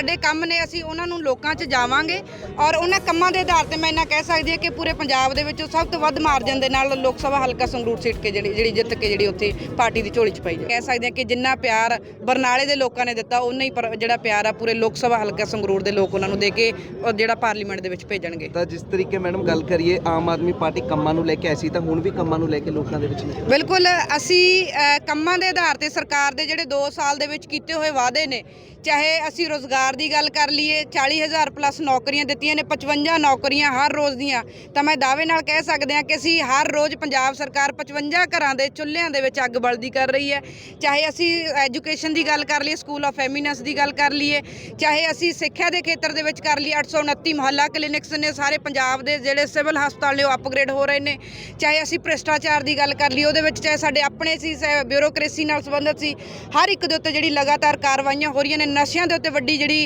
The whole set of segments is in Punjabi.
ਸਾਡੇ ਕੰਮ ਨੇ ਅਸੀਂ ਉਹਨਾਂ ਨੂੰ ਲੋਕਾਂ 'ਚ ਜਾਵਾਂਗੇ ਔਰ ਉਹਨਾਂ ਕੰਮਾਂ ਦੇ ਆਧਾਰ ਤੇ ਮੈਂ ਇਹਨਾਂ ਕਹਿ ਸਕਦੀ ਹਾਂ ਕਿ ਪੂਰੇ ਪੰਜਾਬ ਦੇ ਵਿੱਚੋਂ ਸਭ ਤੋਂ ਵੱਧ ਮਾਰਜਨ ਦੇ ਨਾਲ ਲੋਕ ਸਭਾ ਹਲਕਾ ਸੰਗਰੂਰ ਸੀਟ ਕੇ ਜਿਹੜੀ ਜਿਹੜੀ ਜਿੱਤ ਕੇ ਜਿਹੜੀ ਉੱਥੇ ਪਾਰਟੀ ਦੀ ਝੋਲੀ 'ਚ ਪਾਈ ਕਹਿ ਸਕਦੇ ਹਾਂ ਕਿ ਜਿੰਨਾ ਪਿਆਰ ਬਰਨਾਲੇ ਦੇ ਲੋਕਾਂ ਨੇ ਦਿੱਤਾ ਉਨਾ ਹੀ ਜਿਹੜਾ ਪਿਆਰ ਆ ਪੂਰੇ ਲੋਕ ਸਭਾ ਹਲਕਾ ਸੰਗਰੂਰ ਦੇ ਲੋਕ ਉਹਨਾਂ ਨੂੰ ਦੇ ਕੇ ਔਰ ਜਿਹੜਾ ਪਾਰਲੀਮੈਂਟ ਦੇ ਵਿੱਚ ਭੇਜਣਗੇ। ਤਾਂ ਜਿਸ ਤਰੀਕੇ ਮੈਡਮ ਗੱਲ ਕਰੀਏ ਆਮ ਆਦਮੀ ਪਾਰਟੀ ਕੰਮਾਂ ਨੂੰ ਲੈ ਕੇ ਐਸੀ ਤਾਂ ਹੁਣ ਵੀ ਕੰਮਾਂ ਨੂੰ ਲੈ ਕੇ ਲੋਕਾਂ ਦੇ ਵਿੱਚ ਬਿਲਕੁਲ ਅਸੀਂ ਕੰਮਾਂ ਦੇ ਆਧਾਰ ਤੇ ਸਰਕਾਰ ਦੇ ਜਿਹੜੇ 2 ਸਾਲ ਦੇ ਵਿੱਚ ਕੀਤੇ ਹੋਏ ਵਾਅਦੇ ਨੇ ਚਾਹੇ ਅਸੀਂ ਰੋਜ਼ਗਾਰ ਦੀ ਗੱਲ ਕਰ ਲਈਏ 40000 ਪਲੱਸ ਨੌਕਰੀਆਂ ਦਿੱਤੀਆਂ ਨੇ 55 ਨੌਕਰੀਆਂ ਹਰ ਰੋਜ਼ ਦੀਆਂ। ਤਾਂ ਮੈਂ ਦਾਅਵੇ ਨਾਲ ਕਹਿ ਸਕਦੇ ਹਾਂ ਕਿ ਅਸੀਂ ਹਰ ਰੋਜ਼ ਪੰਜਾਬ ਸਰਕਾਰ 55 ਘਰਾਂ ਦੇ ਚੁੱਲ੍ਹਿਆਂ ਦੇ ਵਿੱਚ ਅੱਗ ਬਲਦੀ ਕਰ ਰਹੀ ਹੈ। ਚਾਹੇ ਅਸੀਂ ਐਜੂਕੇਸ਼ਨ ਦੀ ਗੱਲ ਕਰ ਲਈਏ ਸਕੂਲ ਆਫ ਐਮੀਨੈਂਸ ਦੀ ਗੱਲ ਕਰ ਲਈਏ, ਚਾਹੇ ਅਸੀਂ ਸਿੱਖਿਆ ਦੇ ਖੇਤਰ ਦੇ ਵਿੱਚ ਕਰ ਲਈਏ 829 ਮੁਹੱਲਾ ਕਲੀਨਿਕਸ ਨੇ ਸਾਰੇ ਪੰਜਾਬ ਦੇ ਜਿਹੜੇ ਸਿਵਲ ਹਸਪਤਾਲ ਨੇ ਉਹ ਅਪਗ੍ਰੇਡ ਹੋ ਰਹੇ ਨੇ। ਚਾਹੇ ਅਸੀਂ ਭ੍ਰਿਸ਼ਟਾਚਾਰ ਦੀ ਗੱਲ ਕਰ ਲਈਏ, ਉਹਦੇ ਵਿੱਚ ਚਾਹੇ ਸਾਡੇ ਆਪਣੇ ਸੀ ਬਿਊਰੋਕ੍ਰੇਸੀ ਨਾਲ ਸੰਬੰਧਿਤ ਸੀ, ਹਰ ਇੱਕ ਦੇ ਉੱਤੇ ਜਿਹੜੀ ਲਗਾਤਾਰ ਕਾਰਵਾਈਆਂ ਹੋ ਰਹੀਆਂ ਨੇ, ਨਸ਼ਿਆਂ ਦੇ ਉੱਤੇ ਵੱਡੀ ਜਿਹੜੀ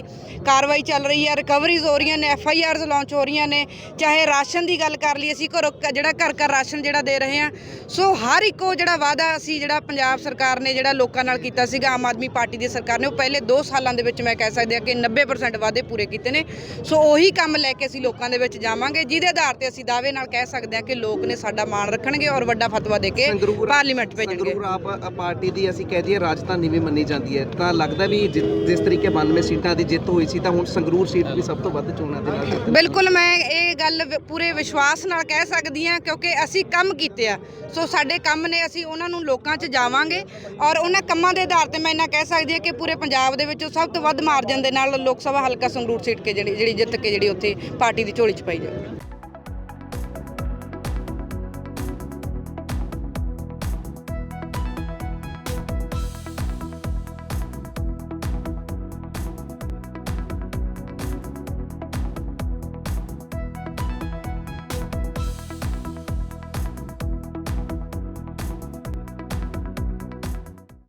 ਕਾਰਵਾਈ ਚੱਲ ਰਹੀ ਹੈ ਰਿਕਵਰੀਜ਼ ਹੋ ਰਹੀਆਂ ਨੇ ਐਫ ਆਈ ਆਰਜ਼ ਲਾਂਚ ਹੋ ਰਹੀਆਂ ਨੇ ਚਾਹੇ ਰਾਸ਼ਨ ਦੀ ਗੱਲ ਕਰ ਲਈ ਅਸੀਂ ਘਰੋਂ ਜਿਹੜਾ ਘਰ ਘਰ ਰਾਸ਼ਨ ਜਿਹੜਾ ਦੇ ਰਹੇ ਹਾਂ ਸੋ ਹਰ ਇੱਕ ਉਹ ਜਿਹੜਾ ਵਾਅਦਾ ਅਸੀਂ ਜਿਹੜਾ ਪੰਜਾਬ ਸਰਕਾਰ ਨੇ ਜਿਹੜਾ ਲੋਕਾਂ ਨਾਲ ਕੀਤਾ ਸੀਗਾ ਆਮ ਆਦਮੀ ਪਾਰਟੀ ਦੀ ਸਰਕਾਰ ਨੇ ਉਹ ਪਹਿਲੇ 2 ਸਾਲਾਂ ਦੇ ਵਿੱਚ ਮੈਂ ਕਹਿ ਸਕਦੀ ਹਾਂ ਕਿ 90% ਵਾਅਦੇ ਪੂਰੇ ਕੀਤੇ ਨੇ ਸੋ ਉਹੀ ਕੰਮ ਲੈ ਕੇ ਅਸੀਂ ਲੋਕਾਂ ਦੇ ਵਿੱਚ ਜਾਵਾਂਗੇ ਜਿਹਦੇ ਆਧਾਰ ਤੇ ਅਸੀਂ ਦਾਅਵੇ ਨਾਲ ਕਹਿ ਸਕਦੇ ਹਾਂ ਕਿ ਲੋਕ ਨੇ ਸਾਡਾ ਮਾਣ ਰੱਖਣਗੇ ਔਰ ਵੱਡਾ ਫਤਵਾ ਦੇ ਕੇ ਪਾਰਲੀਮੈਂਟ ਭੇਜਣਗੇ। ਸੰਗਰੂਰ ਆਪ ਪਾਰਟੀ ਦੀ ਅਸੀਂ ਕਹਿ ਦਈਏ ਰਾਜਧਾਨੀ ਵੀ ਮੰਨੀ ਜਾਂਦੀ ਹੈ ਤਾਂ ਲੱਗਦਾ ਵੀ ਜਿਸ ਤਰੀਕੇ 92 ਸੀਟਾਂ ਦੀ ਜਿੱਤ ਹੋਈ ਸੀ ਤਾਂ ਹੁਣ ਸੰਗਰੂਰ ਸੀਟ ਵੀ ਸਭ ਤੋਂ ਵੱਧ ਚੋਣਾਂ ਦੇ ਨਾਲ ਜਿੱਤ ਬਿਲਕੁਲ ਮੈਂ ਇਹ ਗੱਲ ਵ- ਪੂਰੇ ਵਿਸ਼ਵਾਸ ਨਾਲ ਕਹਿ ਸਕਦੀ ਹਾਂ ਕਿਉਂਕਿ ਅਸੀਂ ਕੰਮ ਕੀਤੇ ਆ। ਸੋ ਸਾਡੇ ਕੰਮ ਨੇ, ਅਸੀਂ ਉਹਨਾਂ ਨੂੰ ਲੋਕਾਂ 'ਚ ਜਾਵਾਂਗੇ ਔਰ ਉਹਨਾਂ ਕੰਮਾਂ ਦੇ ਆਧਾਰ ਤੇ ਮੈਂ ਇੰਨਾ ਕਹਿ ਸਕਦੀ ਹਾਂ ਕਿ ਪੂਰੇ ਪੰਜਾਬ ਦੇ ਵਿੱਚੋਂ ਸਭ ਤੋਂ ਵੱਧ ਮਾਰਜਨ ਦੇ ਨਾਲ ਲੋਕ ਸਭਾ ਹਲਕਾ ਸੰਗਰੂਰ ਸੀਟ ਕੇ ਜਿਹੜੀ ਜਿਹੜੀ ਜਿੱਤ ਕੇ ਜਿਹੜੀ ਉੱਥੇ ਪਾਰਟੀ ਦੀ ਝੋਲੀ 'ਚ ਪਾਈ ਜਾਵੇ।